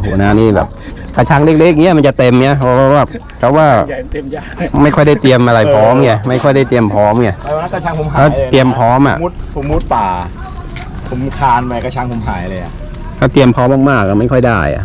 โหนะนี่แบบกระชังเล็กๆเงี้ยมันจะเต็มเงี้ยเพราะว่าเขาว่าใหญ่เต็มยาไม่ค่อยได้เตรียมอะไรพร้อมไงไม่ค่อยได้เตรียมพร้อมไงไอ้วันนั้นกระชังผมหาถ้ายเตรียมพร้อมอะมุดผมมุดป่า ผมคานไปกระชังผมหายเลยอะถ้าเตรียมพร้อมมากๆก็ไม่ค่อยได้อะ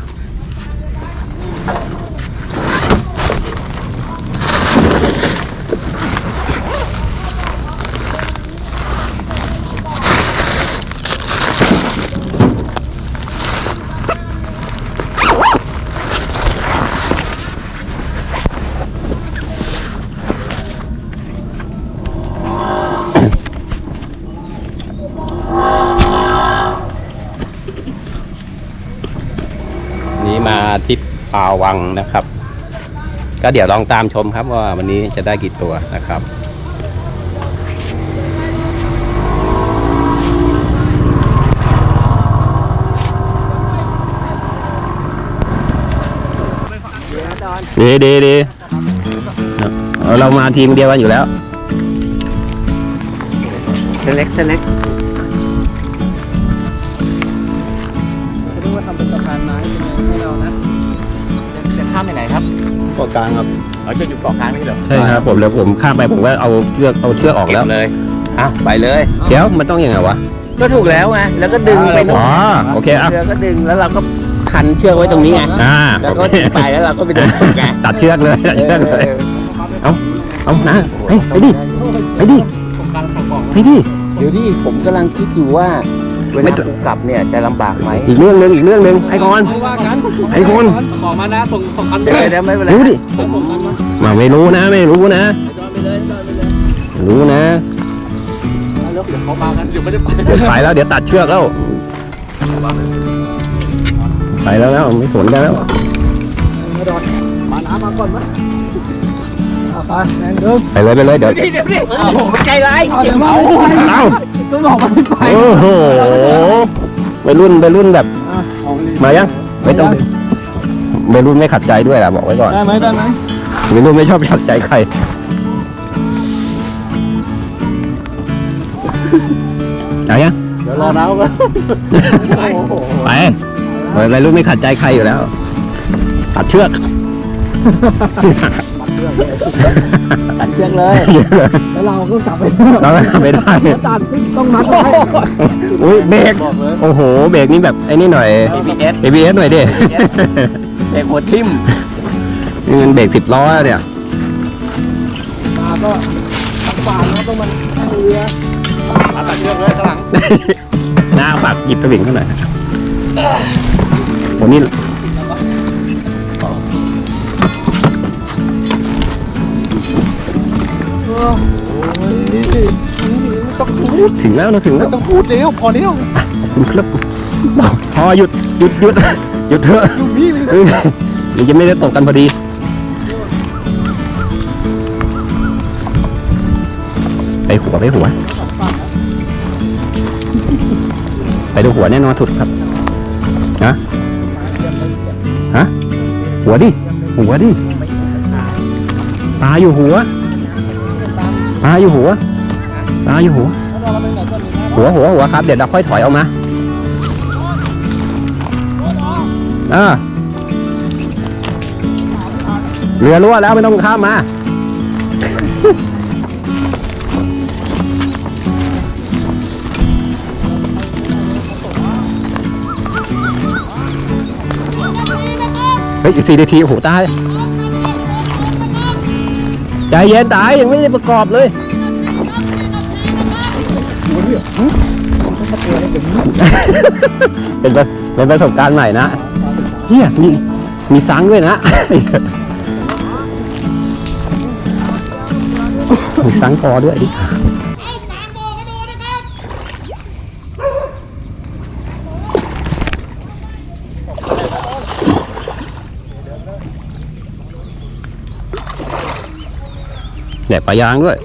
นี่มาที่ป่าวังนะครับ ก็เดี๋ยวลองตามชมครับว่าวันนี้จะได้กี่ตัวนะครับดีดีดีเรามาทีมเดียวกันอยู่แล้วเล็กเส้นเล็ก ข้ามไปไหนครับเกาะกลางครับเราจะอยู่เกาะกลางนี่เหรอใช่ครับผมแล้วผมข้ามไปผมก็เอาเชือกเอาเชือกออกแล้ว เลยอะไปเลย เดี๋ยวมันต้องยังไงวะ ก็ถูกแล้วไงแล้วก็ดึงไปอ๋อโอเคอะเรือก็ดึงแล้วเราก็พันเชือกไว้ตรงนี้ไงอ่าแล้วก็โอเคไปแล้วเราก็ไปเดินตกไงตัดเชือกเลยตัดเชือกเลย เอาเอานะไปไปดิ ไปดิ ไปดิ เดี๋ยวที่ผมกำลังคิดอยู่ว่า เวไม่ลาต้องกลับเนี่ยจะลำบากไหมอีกเรื่องหนึ่งอีกเรื่องหนึ่งไอ้คอน ไม่ว่ากันไอ้คน บอกมานะส่งส่งกันเดี๋ยวเดี๋ยวไม่เป็นไรรู้ดิ ส่งกันมามาไม่รู้นะไม่รู้นะรู้นะแล้วเดี๋ยวเขามากันเดี๋ยวไม่ได้ไปไปแล้วเดี๋ยวตัดเชือกแล้วไปแล้วแล้วไม่สนกันแล้วมาน้ำมาก่อนมั้ยเอาไปแรงเดิมไปเลยไปเลยเดี๋ยวเอาผมใจร้ายเจ็บเอา เอ้า ต้องบอกมันไปโอ้โหไปรุ่นไปรุ่นแบบ มายังไม่ต้องไปรุ่นไม่ขัดใจด้วยล่ะบอกไว้ก่อนได้ไหมได้ไหมไม่รุ่นไม่ชอบขัดใจใครเอายังเดี๋ยวรอน้ำกันไปไปรุ่นไม่ขัดใจใครอยู่แล้ว ตัดเชือก ตัดเชือกเลยแล้วเราก็กลับไปเราก็ทำไม่ได้ตัดต้องมัดไว้อุ้ยเบรกโอ้โห เบรกนี่แบบไอ้นี่หน่อย ABS ABS หน่อยดิเด็กหัวทิ่มนี่มันเบรกสิบล้อเนี่ย มาก็ทำฟานแล้วต้องมันเรือตัดเชือกเลยข้างหลังหน้าฝากหยิบสวิงเท่าไหร่อย โอ้นี่ถึงแล้วนะถึงแล้วต้องพูดเร็วพอเร็วขอบคุณครับพอหยุดหยุดหยุดหยุดเถอะเออเดี๋ยวจะไม่ได้ตกกันพอดีไปหัวไปหัว ไปดูหัวแน่นอนสุดครับฮะฮะหัวดิหัวดิตาอยู่หัว ตาอยู่หัวตาอยู่หัว หัวหัวหัวครับ เดี๋ยวเราค่อยถอยออกมาเออเรือรั่วแล้วไม่ต้องข้ามมา เฮ้ยอีกสี่นาทีโอ้โหตาย ใจเย็นตายยังไม่ได้ประกอบเลยเป็นประเป็นประสบการณ์ใหม่นะเฮียมีมีซังด้วยนะมีซังคอด้วยดิ แหลกปลายางด้วย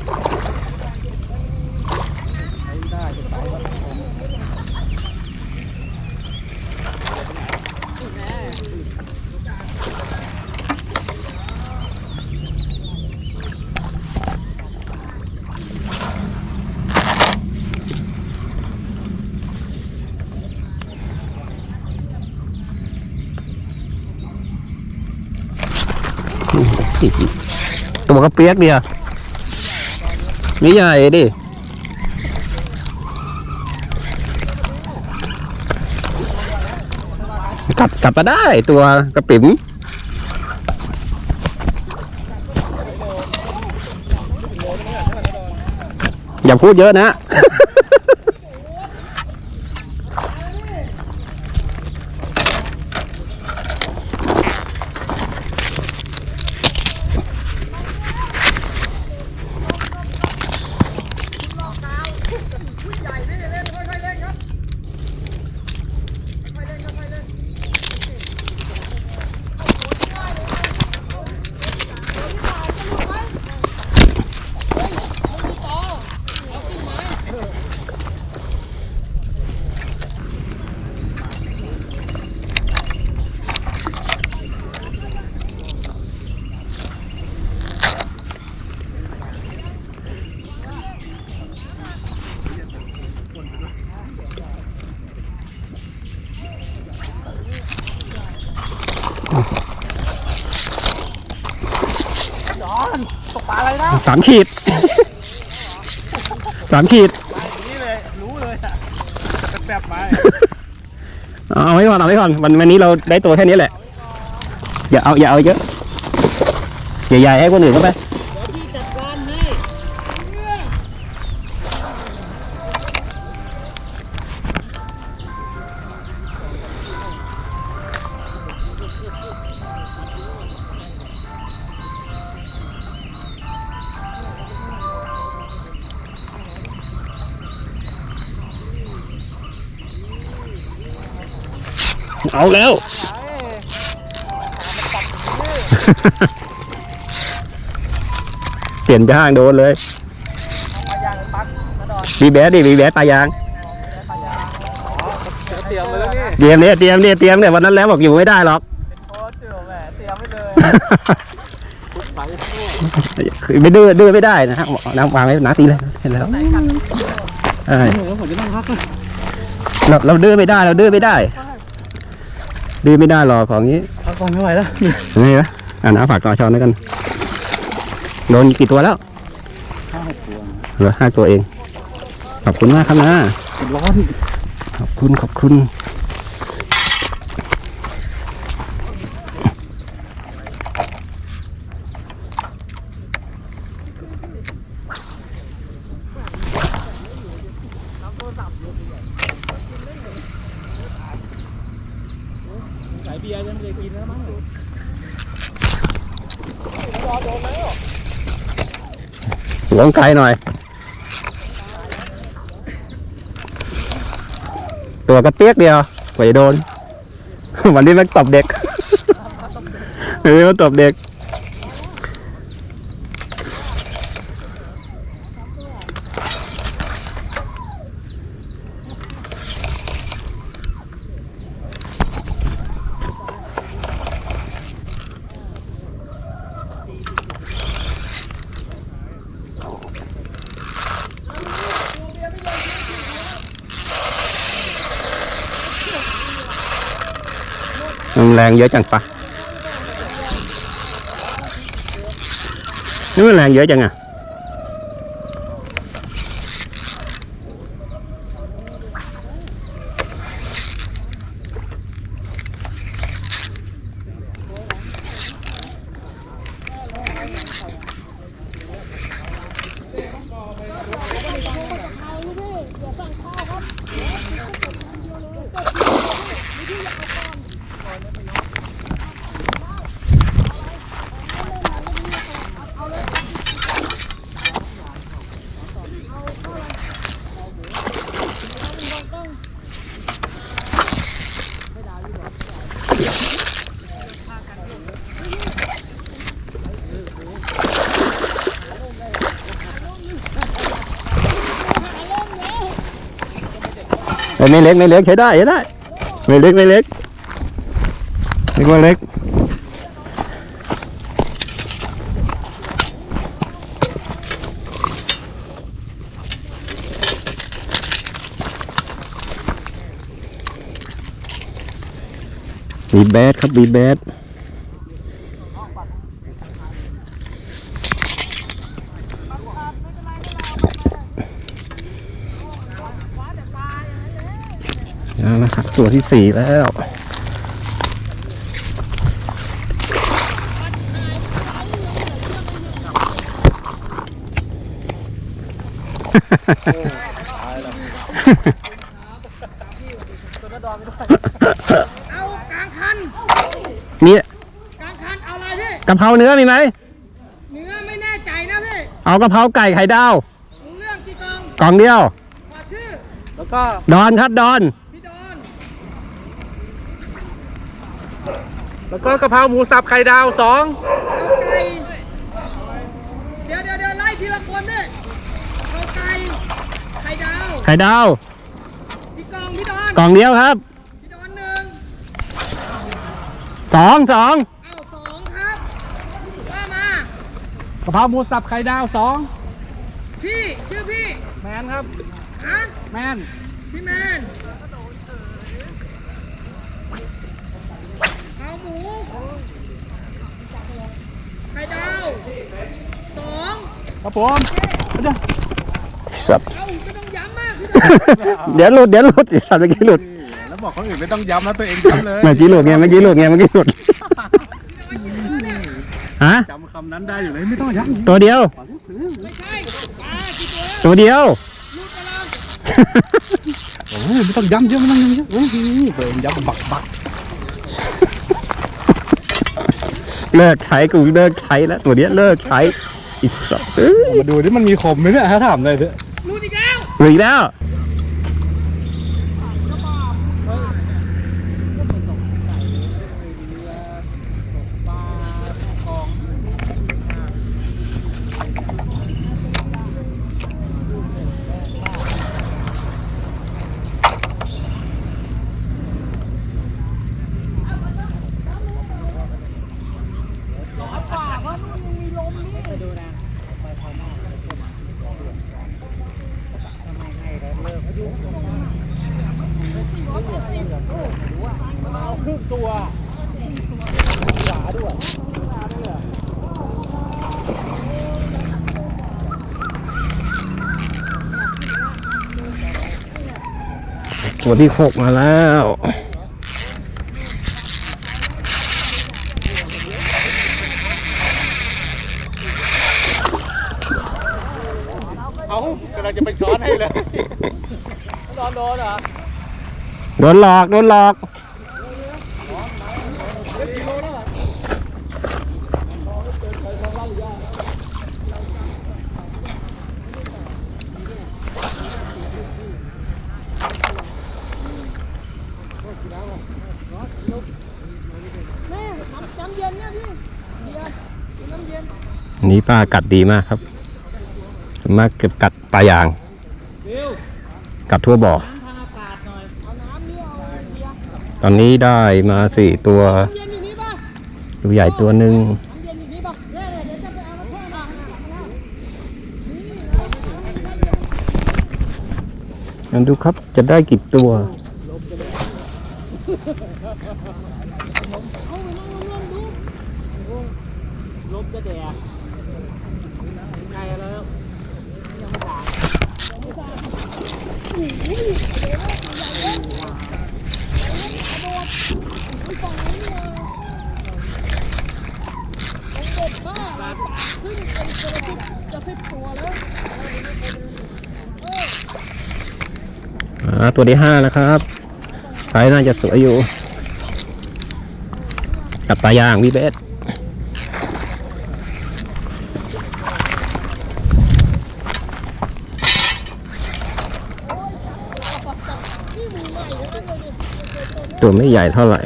ตัวก็เปียกเดียว ไม่ใหญ่ดิกลับกลับมาได้ตัวกระปิ๋มอย่าพูดเยอะนะามขีดสามขีดนี่เลยรู้เลยอะแบบไปเอาไว้ก่อนเอาไว้ก่อนวันวันนี้เราได้ตัวแค่นี้แหละอย่าเอาอย่าเอาเยอะใหญ่ๆให้คนอื่นเข้าไป เอาแล้ว เปลี่ยนไปห้างโดนเลยปลายางปักมาดอนวีแบดดิวีแบดปลายางปลายางเตรียมไว้แล้วนี่เตรียมเนี่ยเตรียมเนี่ยเตรียมเนี่ยวันนั้นแล้วบอกอยู่ไม่ได้หรอกโอ้เจือแหมเตรียมไว้เลยไม่ดื้อดื้อไม่ได้นะฮะน้ำวางไว้น้าตีเลยเห็นแล้วใช่แล้วผมจะนั่งพักเราเราดื้อไม่ได้เราดื้อไม่ได้ ดื้อไม่ได้หรอกของนี้พักก่อนไม่ไหวแล้วนี่นะอ่าน้าฝากต่อช้อนด้วยกันโดนกี่ตัวแล้วเหลือห้าตัวเอง ขอบคุณมากครับนะร้อนขอบคุณขอบคุณ สายเบียร์จะไม่ได้กินแล้วมั้ง หลง ไกลหน่อย ตัวก็เตียกเดียวกว่าจะโดน วันนี้มันตบเด็กวันนี้มันตบเด็ก มันแรงเยอะจังปะนี่มันแรงเยอะจังอะ เอ้ย ไม่เล็กไม่เล็กใช้ได้ใช้ได้ไม่เล็กไม่เล็กเล็กว่าเล็กบีแบดครับบีแบด ตัวที่สี่แล้ว เอากลางคันมีกลางคันเอาอะไรพี่กะเพราเนื้อมีไหมเนื้อไม่แน่ใจนะพี่เอากะเพราไก่ไข่ดาวรู้เรื่องกี่กองกล่องเดียวขอชื่อ แล้วก็ ดอนครับดอน พี่ดอน แล้วก็กะเพราหมูสับไข่ดาวสองเอาไก่ เดี๋ยวเดี๋ยวเดี๋ยวไล่ทีละคนพี่เอาไก่ ไข่ดาว ไข่ดาว พี่กอง พี่ดอน กล่องเดียวครับพี่ดอนหนึ่งสองสองเอาสองครับ ว่ามา กะเพราหมูสับไข่ดาวสองพี่ ชื่อพี่ แมนครับ ฮะ แมน พี่แมนเอาห มูไข่ดาวสองครับผมเดี๋ยวสับ เอาไม่ต้องย้ำมากพี่ดอนเดี๋ยวหลุดเดี๋ยวหลุดสับเมื่อกี้หลุดแล้วบอกคนอื่นไม่ต้องย้ำแล้วตัวเองย้ำเลยเมื่อกี้หลุดไงเมื่อกี้หลุดไงเมื่อกี้หลุดฮะจำคำนั้นได้อยู่เลยไม่ต้องย้ำตัวเดียว ไม่ใช่ปลากี่ตัวแล้วตัวเดียว ลูกกระลังโอ้ยไม่ต้องย้ำเยอะไม่ต้องย้ำเยอะโอ้ยตัวเองย้ำบักบัก เลิกใช้กูเลิกใช้แล้วตัวเนี้ยเลิกใช้อีสับเอ้ยมาดูที่มันมีคมไหมเนี่ยถ้าถามเลยเถอะลูกอีกแล้วหลุดอีกแล้ว ตัวที่หกมาแล้วเอากำลังจะไปช้อนให้เลย โดนโดนเหรอ โดนหลอก โดนหลอกอั นี้ปลากัดดีมากครับมากเก็บกัดปลายาง กัดทั่วบ่อ ตอนนี้ได้มาสี่ตัวเย็นอยู่นี่ป่ะตัวใหญ่ตัวหนึ่งน้ำเย็นองั้นดูครับจะได้กี่ตัว ลบจะแดก อ่าตัวที่ห้านะครับไซส์น่าจะสวยอยู่ กับปลายางวิเบส ตัวไม่ใหญ่เท่าไหร่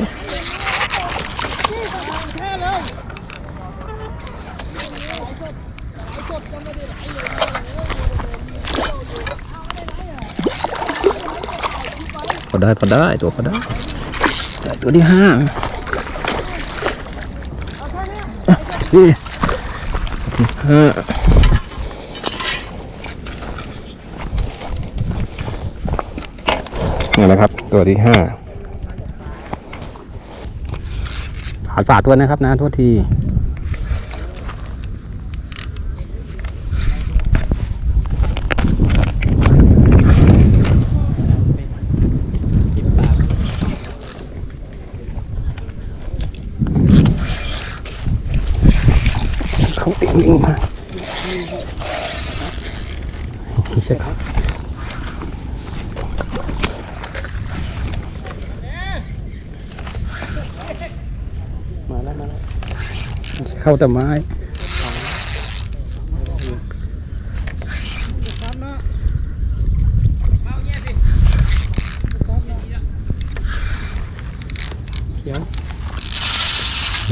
พอได้พอได้ตัวพอได้ได้ตัวที่ห้านี่ที่ห้านี่นะครับ ตัวที่ห้า ขาดฝาดด้วนะครับนะโทษทีเขาติดมึงมาใช่ครับ เข้าแต่ไม้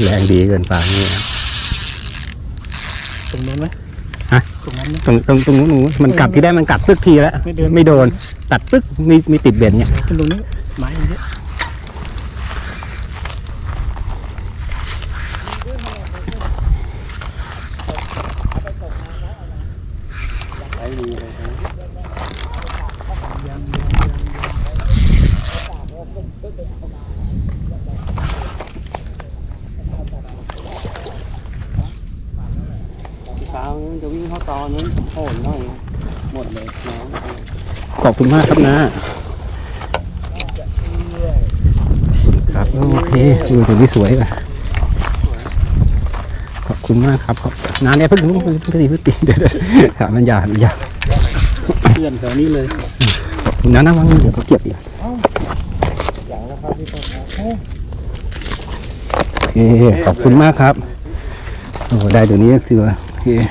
แรงดีเกินไปนี่นะตรงนู้นไหมฮะตรงนั้นไหมตรงตรงตรงนู้นตรงนู้นมันกัดที่ได้มันกัดตึกทีแล้วไม่เดินไม่โดนตัดตึกมีมีติดเบ็ดเนี่ยขึ้นตรงนี้ไม้อ ย่างนี้เช้าจะวิ่งเข้าตอนนั้นโหนหน่อยหมดเลยน้ขอบคุณมากครับนะครับโอเคดูตรงนี้สวยป่ะขอบคุณมากครับขอบน้าเนี่ยเพิ่งเพิ่งเพิ่งตีเพิ่งตีเดี๋ยวเดี๋ยวถามมันยามันยาำเพื่อนแถวนี้เลยขอบคุณนะนะวังเดี๋ยวเขาเก็บอีกอย่างแล้วครับพี่ต้นครับโอเคขอบคุณมากครับโอ้ได้ตัวนี้เสือโ here.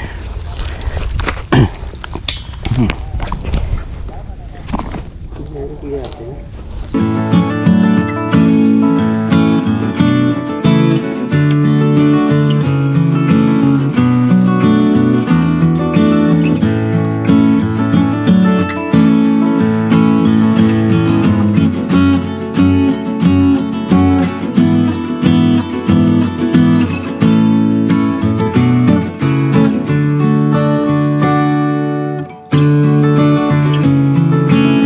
Hmm.